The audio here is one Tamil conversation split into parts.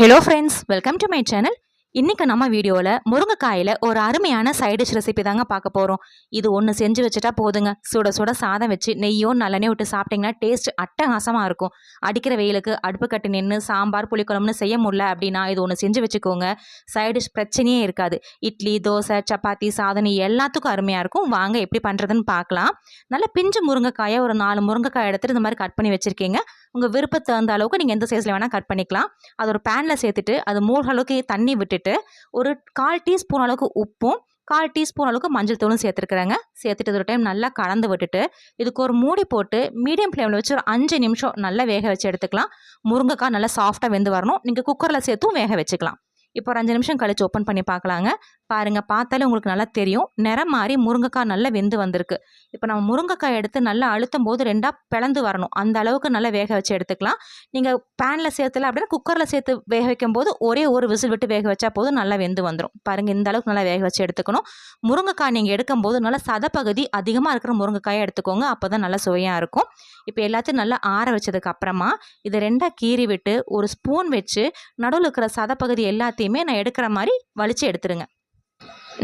Hello friends welcome to my channel இன்றைக்கி நம்ம வீடியோவில் முருங்கைக்காயில் ஒரு அருமையான சைட் டிஷ் ரெசிபி தாங்க பார்க்க போகிறோம் இது ஒன்று செஞ்சு வச்சுட்டா போதுங்க. சுட சுட சாதம் வச்சு நெய்யோ நல்லெண்ணெய் விட்டு சாப்பிட்டிங்கன்னா டேஸ்ட் அட்டகாசமாக இருக்கும். அடிக்கிற வெயிலுக்கு அடுப்பு கட்டி நின்று சாம்பார் புளிக்குழம்புன்னு செய்ய முடியல அப்படின்னா இது ஒன்று செஞ்சு வச்சுக்கோங்க. சைட் டிஷ் பிரச்சனையே இருக்காது. இட்லி தோசை சப்பாத்தி சாதனை எல்லாத்துக்கும் அருமையாக இருக்கும். வாங்க எப்படி பண்ணுறதுன்னு பார்க்கலாம். நல்லா பிஞ்சு முருங்கைக்காயை ஒரு நாலு முருங்கைக்காய் எடுத்துகிட்டு இந்த மாதிரி கட் பண்ணி வச்சுருக்கீங்க. உங்கள் விருப்பத்தை தகுந்த அளவுக்கு நீங்கள் எந்த சைஸில் வேணால் கட் பண்ணிக்கலாம். அது ஒரு பேனில் சேர்த்துட்டு அது மூழ்க அளவுக்கு தண்ணி விட்டுட்டு ஒரு கால் டீஸ்பூன் அளவுக்கு உப்பும் கால் டீஸ்பூன் அளவுக்கு மஞ்சள் தூளும் சேர்த்துருக்குறாங்க. சேர்த்துட்டு ஒரு டைம் நல்லா கலந்து விட்டுட்டு இதுக்கு ஒரு மூடி போட்டு மீடியம் ஃப்ளேமில் வச்சு ஒரு அஞ்சு நிமிஷம் நல்லா வேக வச்சு எடுத்துக்கலாம். முருங்கைக்காய் நல்லா சாஃப்டாக வெந்து வரணும். நீங்கள் குக்கரில் சேர்த்தும் வேக வச்சுக்கலாம். இப்போ ஒரு அஞ்சு நிமிஷம் கழிச்சு ஓப்பன் பண்ணி பார்க்கலாங்க. பாருங்கள் பார்த்தாலே உங்களுக்கு நல்லா தெரியும். நிறம் மாறி முருங்கைக்காய் நல்லா வெந்து வந்திருக்கு. இப்போ நம்ம முருங்கைக்காய் எடுத்து நல்லா அழுத்தும் போது ரெண்டாக பிளந்து வரணும். அந்த அளவுக்கு நல்லா வேக வச்சு எடுத்துக்கலாம். நீங்கள் பேனில் சேர்த்துல அப்படின்னா குக்கரில் சேர்த்து வேக வைக்கும் போது ஒரே ஒரு விசில் விட்டு வேக வச்சா போதும் நல்லா வெந்து வந்துடும் பாருங்கள் இந்த அளவுக்கு நல்லா வேக வச்சு எடுத்துக்கணும். முருங்கைக்காய் நீங்கள் எடுக்கும் போது நல்லா சதப்பகுதி அதிகமாக இருக்கிற முருங்கைக்காயை எடுத்துக்கோங்க. அப்போ தான் நல்லா சுவையாக இருக்கும். இப்போ எல்லாத்தையும் நல்லா ஆற வச்சதுக்கு அப்புறமா இதை ரெண்டாக கீறி விட்டு ஒரு ஸ்பூன் வச்சு நடுவில் இருக்கிற சதப்பகுதி எல்லாத்தையுமே நான் எடுக்கிற மாதிரி வலிச்சு எடுத்துருங்க.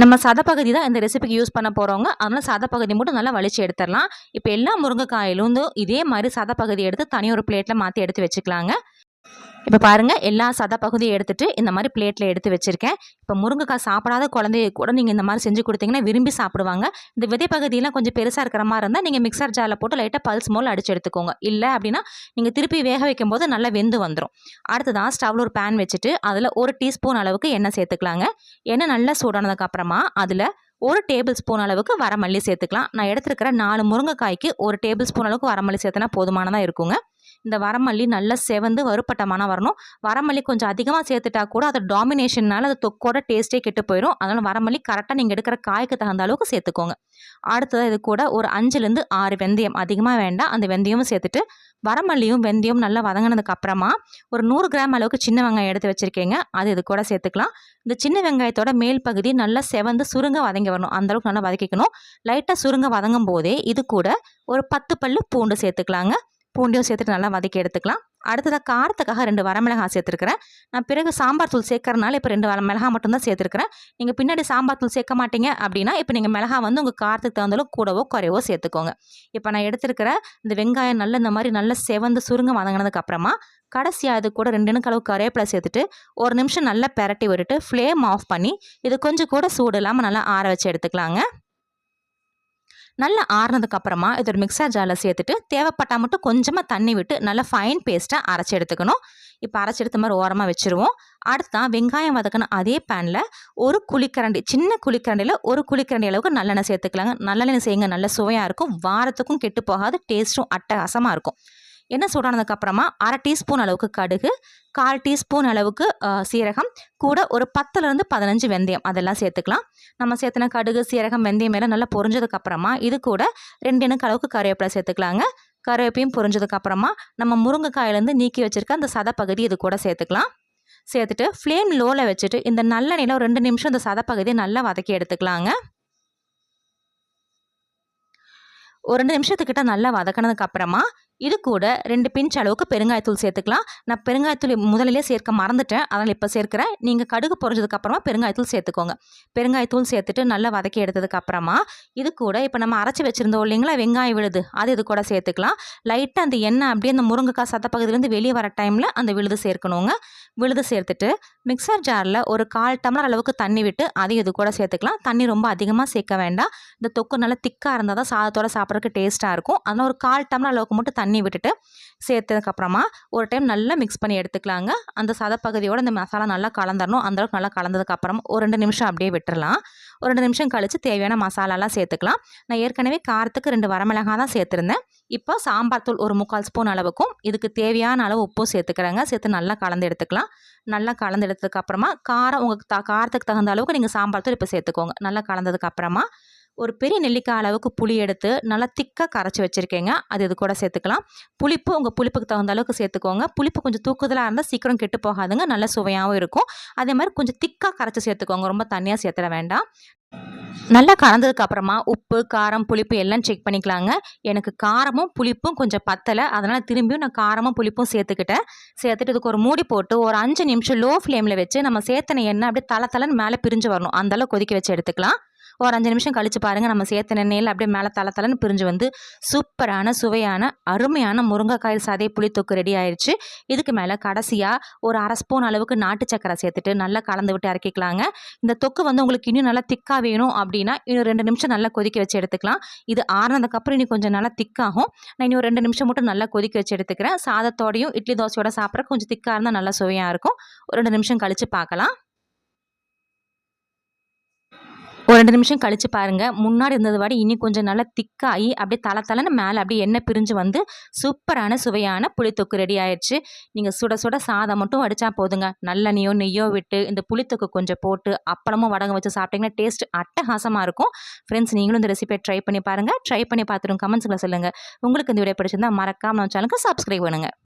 நம்ம சதப்பகுதி தான் இந்த ரெசிபிக்கு யூஸ் பண்ண போகிறவங்க அதனால் சதப்பகுதி மட்டும் நல்லா வலிச்சு எடுத்துடலாம். இப்போ எல்லா முருங்கைக்காயிலும் இதே மாதிரி சதப்பகுதி எடுத்து தனி ஒரு பிளேட்டில் மாற்றி எடுத்து வச்சுக்கலாங்க. இப்போ பாருங்கள் எல்லா சதா பகுதியும் எடுத்துகிட்டு இந்த மாதிரி பிளேட்டில் எடுத்து வச்சுருக்கேன். இப்போ முருங்கைக்காய் சாப்பிடாத குழந்தைய கூட நீங்கள் இந்த மாதிரி செஞ்சு கொடுத்தீங்கன்னா விரும்பி சாப்பிடுவாங்க. இந்த விதை பகுதியெல்லாம் கொஞ்சம் பெருசாக இருக்கிற மாதிரி இருந்தால் நீங்கள் மிக்சர் ஜாரில் போட்டு லைட்டாக பல்ஸ் மோல் அடிச்சு எடுத்துக்கோங்க. இல்லை அப்படின்னா நீங்கள் திருப்பி வேக வைக்கும் போது நல்லா வெந்து வந்துடும் அடுத்ததான் ஸ்டவ்வில் ஒரு பேன் வச்சுட்டு அதில் ஒரு டீஸ்பூன் அளவுக்கு எண்ணெய் சேர்த்துக்கலாங்க. எண்ணெய் நல்லா சூடானதுக்கப்புறமா அதில் ஒரு டேபிள் ஸ்பூன் அளவுக்கு வரமல்லி சேர்த்துக்கலாம். நான் எடுத்துருக்கிற நாலு முருங்கைக்காய்க்கு ஒரு டேபிள் ஸ்பூன் அளவுக்கு வரமல்லி சேர்த்துனா போதுமானதாக இருக்குங்க. இந்த வரமல்லி நல்லா செவந்து வறுப்பட்டமான வரணும். வரமல்லி கொஞ்சம் அதிகமாக சேர்த்துட்டா கூட அது டாமினேஷன்னால அது தொக்கோட டேஸ்ட்டே கெட்டு போயிடும் அதனால் வரமல்லி கரெக்டாக நீங்கள் எடுக்கிற காய்க்கு தகுந்த அளவுக்கு சேர்த்துக்கோங்க. அடுத்தது இது கூட ஒரு அஞ்சுலேருந்து ஆறு வெந்தயம். அதிகமாக வேண்டாம். அந்த வெந்தயமும் சேர்த்துட்டு வரமல்லியும் வெந்தயம் நல்லா வதங்கினதுக்கு அப்புறமா ஒரு நூறு கிராம் அளவுக்கு சின்ன வெங்காயம் எடுத்து வச்சுருக்கீங்க. அது இது கூட சேர்த்துக்கலாம். இந்த சின்ன வெங்காயத்தோட மேல் பகுதி நல்லா செவந்து சுருங்க வதங்கி வரணும். அந்தளவுக்கு நல்லா வதக்கிக்கணும். லைட்டாக சுருங்க வதங்கும் போதே இது கூட ஒரு பத்து பல்லு பூண்டு சேர்த்துக்கலாங்க. பூண்டையும் சேர்த்துட்டு நல்லா வதக்கி எடுத்துக்கலாம். அடுத்ததாக காரத்துக்காக ரெண்டு வரமிளகாய் சேர்த்துருக்கிறேன். நான் பிறகு சாம்பார் தூள் சேர்க்கறனால இப்போ ரெண்டு வர மிளகா மட்டும்தான் சேர்த்துருக்கிறேன். நீங்கள் பின்னாடி சாம்பார் தூள் சேர்க்க மாட்டீங்க அப்படின்னா இப்போ நீங்கள் மிளகா வந்து உங்கள் காரத்துக்கு தகுந்தாலும் கூடவோ குறைவோ சேர்த்துக்கோங்க. இப்போ நான் எடுத்துருக்கிற இந்த வெங்காயம் நல்ல இந்த மாதிரி நல்ல செவந்து சுருங்க வதங்கினதுக்கு அப்புறமா கடைசியாக அது கூட ரெண்டு அளவு கருவேப்பிலை சேர்த்துட்டு ஒரு நிமிஷம் நல்லா பெரட்டி விட்டுட்டு ஃப்ளேம் ஆஃப் பண்ணி இது கொஞ்சம் கூட சூடு இல்லாமல் நல்லா ஆற வச்சு எடுத்துக்கலாங்க. நல்லா ஆறுனதுக்கு அப்புறமா இது ஒரு மிக்சர் ஜாரில் சேர்த்துட்டு தேவைப்பட்டால் மட்டும் கொஞ்சமாக தண்ணி விட்டு நல்லா ஃபைன் பேஸ்ட்டாக அரைச்சி எடுத்துக்கணும். இப்போ அரைச்சி எடுத்த மாதிரி ஓரமாக வச்சுருவோம். அடுத்தான் வெங்காயம் வதக்கின அதே பேனில் ஒரு குழிக்கரண்டி சின்ன குழிக்கரண்டியில் ஒரு குழிக்கரண்டி அளவுக்கு நல்லெண்ணெய் சேர்த்துக்கலாங்க. நல்லெண்ணெய் செய்யுங்க நல்ல சுவையாக இருக்கும். வாரத்துக்கும் கெட்டு போகாது டேஸ்ட்டும் அட்டகாசமாக இருக்கும். எண்ணெய் சூடானதுக்கப்புறமா அரை டீஸ்பூன் அளவுக்கு கடுகு கால் டீஸ்பூன் அளவுக்கு சீரகம் கூட ஒரு பத்துலேருந்து பதினஞ்சு வெந்தயம் அதெல்லாம் சேர்த்துக்கலாம். நம்ம சேர்த்துன கடுகு சீரகம் வெந்தயம் எல்லாம் நல்லா பொரிஞ்சதுக்கப்புறமா இது கூட ரெண்டு எண்ணெய் அளவுக்கு கருவேப்பிலை சேர்த்துக்கலாங்க. கருவேப்பையும் பொரிஞ்சதுக்கப்புறமா நம்ம முருங்கைக்காயிலேருந்து நீக்கி வச்சுருக்க அந்த சதப்பகுதி இது கூட சேர்த்துக்கலாம். சேர்த்துட்டு ஃப்ளேம் லோவில் வச்சுட்டு இந்த நல்லெண்ணெயில் ஒரு ரெண்டு நிமிஷம் இந்த சதப்பகுதியை நல்லா வதக்கி எடுத்துக்கலாங்க. ஒரு ரெண்டு நிமிஷத்துக்கிட்ட நல்லா வதக்கினதுக்கு அப்புறமா இது கூட ரெண்டு பிஞ்ச் அளவுக்கு பெருங்காயத்தூள் சேர்த்துக்கலாம். நான் பெருங்காயத்தூள் முதலிலே சேர்க்க மறந்துட்டேன். அதனால் இப்போ சேர்க்குறேன் நீங்கள் கடுகு பொரிஞ்சதுக்கு அப்புறமா பெருங்காயத்தூள் சேர்த்துக்கோங்க. பெருங்காயத்தூள் சேர்த்துட்டு நல்லா வதக்கி எடுத்ததுக்கு அப்புறமா இது கூட இப்போ நம்ம அரைச்சி வச்சுருந்தோம் இல்லைங்களா வெங்காயம் விழுது அது இது கூட சேர்த்துக்கலாம். லைட்டாக அந்த எண்ணெய் அப்படியே அந்த முருங்கைக்காய் சத்தப்பகுதியிலேருந்து வெளியே வர டைமில் அந்த விழுது சேர்க்கணுங்க. விழுது சேர்த்துட்டு மிக்சர் ஜாரில் ஒரு கால் டம்ளர் அளவுக்கு தண்ணி விட்டு அதையும் இது கூட சேர்த்துக்கலாம். தண்ணி ரொம்ப அதிகமாக சேர்க்க வேண்டாம். இந்த தொக்கு நல்லா திக்காக இருந்தால் தான் சாதத்தோட சாப்பிட்றதுக்கு டேஸ்ட்டாக இருக்கும். அதனால் ஒரு கால் டம்ளர் அளவுக்கு மட்டும் தண்ணி விட்டுட்டு சேர்த்ததுக்கப்புறமா ஒரு டைம் நல்லா மிக்ஸ் பண்ணி எடுத்துக்கலாங்க. அந்த சதப்பகுதியோடு இந்த மசாலா நல்லா கலந்துடணும் அந்தளவுக்கு நல்லா கலந்ததுக்கப்புறம் ஒரு ரெண்டு நிமிஷம் அப்படியே விட்டுறலாம். ஒரு ரெண்டு நிமிஷம் கழித்து தேவையான மசாலாலாம் சேர்த்துக்கலாம். நான் ஏற்கனவே காரத்துக்கு ரெண்டு வரமிளகாய் தான் சேர்த்துருந்தேன். இப்போ சாம்பார் தூள் ஒரு முக்கால் ஸ்பூன் அளவுக்கும் இதுக்கு தேவையான அளவு உப்பும் சேர்த்துக்கிறேங்க. சேர்த்து நல்லா கலந்து எடுத்துக்கலாம். நல்லா கலந்து எடுத்ததுக்கப்புறமா காரம் உங்களுக்கு த காரத்துக்கு தகுந்த அளவுக்கு நீங்கள் சாம்பார் தூள் இப்போ சேர்த்துக்கோங்க. நல்லா கலந்ததுக்கப்புறமா ஒரு பெரிய நெல்லிக்காய் அளவுக்கு புளி எடுத்து நல்லா திக்காக கரைச்சி வச்சுருக்கேங்க. அது இது கூட சேர்த்துக்கலாம். புளிப்பு உங்கள் புளிப்புக்கு தகுந்த அளவுக்கு சேர்த்துக்கோங்க. புளிப்பு கொஞ்சம் தூக்குதலாக இருந்தால் சீக்கிரம் கெட்டு போகாதுங்க. நல்ல சுவையாகவும் இருக்கும். அதே மாதிரி கொஞ்சம் திக்காக கரைச்சி சேர்த்துக்கோங்க. ரொம்ப தண்ணியாக சேர்த்துட வேண்டாம். நல்லா கலந்ததுக்கு அப்புறமா உப்பு காரம் புளிப்பு எல்லாம் செக் பண்ணிக்கலாங்க. எனக்கு காரமும் புளிப்பும் கொஞ்சம் பத்தலை. அதனால் திரும்பியும் நான் காரமும் புளிப்பும் சேர்த்துக்கிட்டேன். சேர்த்துட்டு இதுக்கு ஒரு மூடி போட்டு ஒரு அஞ்சு நிமிஷம் லோ ஃப்ளேமில் வச்சு நம்ம சேர்த்தன எண்ணெய் அப்படியே தலை தலைன்னு மேலே பிரிஞ்சு வரணும். அந்தளவு கொதிக்க வச்சு எடுத்துக்கலாம். ஒரு அஞ்சு நிமிஷம் கழிச்சு பாருங்கள் நம்ம சேர்த்த எண்ணெயில் அப்படியே மேலே தலை தலைன்னு பிரிஞ்சு வந்து சூப்பரான சுவையான அருமையான முருங்கைக்காய் சதை புளித்தொக்கு ரெடி ஆயிடுச்சு இதுக்கு மேலே கடைசியாக ஒரு அரை ஸ்பூன் அளவுக்கு நாட்டு சக்கரை சேர்த்துட்டு நல்லா கலந்து விட்டு இறக்கிக்கலாங்க. இந்த தொக்கு வந்து உங்களுக்கு இன்னும் நல்லா திக்காக வேணும் அப்படின்னா இன்னும் ரெண்டு நிமிஷம் நல்லா கொதிக்க வச்சு எடுத்துக்கலாம். இது ஆறினதுக்கப்புறம் இன்னும் கொஞ்சம் நல்லா திக்காகும் நான் இன்னும் ரெண்டு நிமிஷம் மட்டும் நல்லா கொதிக்க வச்சு எடுத்துக்கிறேன். சாதத்தோடையும் இட்லி தோசையோட சாப்பிட்ற கொஞ்சம் திக்காக இருந்தால் நல்லா சுவையாக இருக்கும். ஒரு ரெண்டு நிமிஷம் கழித்து பார்க்கலாம். ஒரு ரெண்டு நிமிஷம் கழித்து பாருங்கள் முன்னாடி இருந்ததை விட இனி கொஞ்சம் நல்லா திக்காகி அப்படியே தலை தலைன்னு மேலே அப்படியே எண்ணெய் பிரிஞ்சு வந்து சூப்பரான சுவையான புளித்தொக்கு ரெடி ஆயிடுச்சு நீங்கள் சுட சுட சாதம் மட்டும் வடித்தா போதுங்க. நல்லெண்ணியோ நெய்யோ விட்டு இந்த புளித்தொக்கு கொஞ்சம் போட்டு அப்பளமும் வடகம் வச்சு சாப்பிட்டிங்கன்னா டேஸ்ட் அட்டகாசமாக இருக்கும். ஃப்ரெண்ட்ஸ் நீங்களும் இந்த ரெசிபியை ட்ரை பண்ணி பாருங்கள் ட்ரை பண்ணி பார்த்துருங்க கமெண்ட்ஸில் சொல்லுங்கள் உங்களுக்கு இந்த வீடியோ பிடிச்சிருந்தா மறக்காமல் சேனலுக்கு சப்ஸ்கிரைப் பண்ணுங்கள்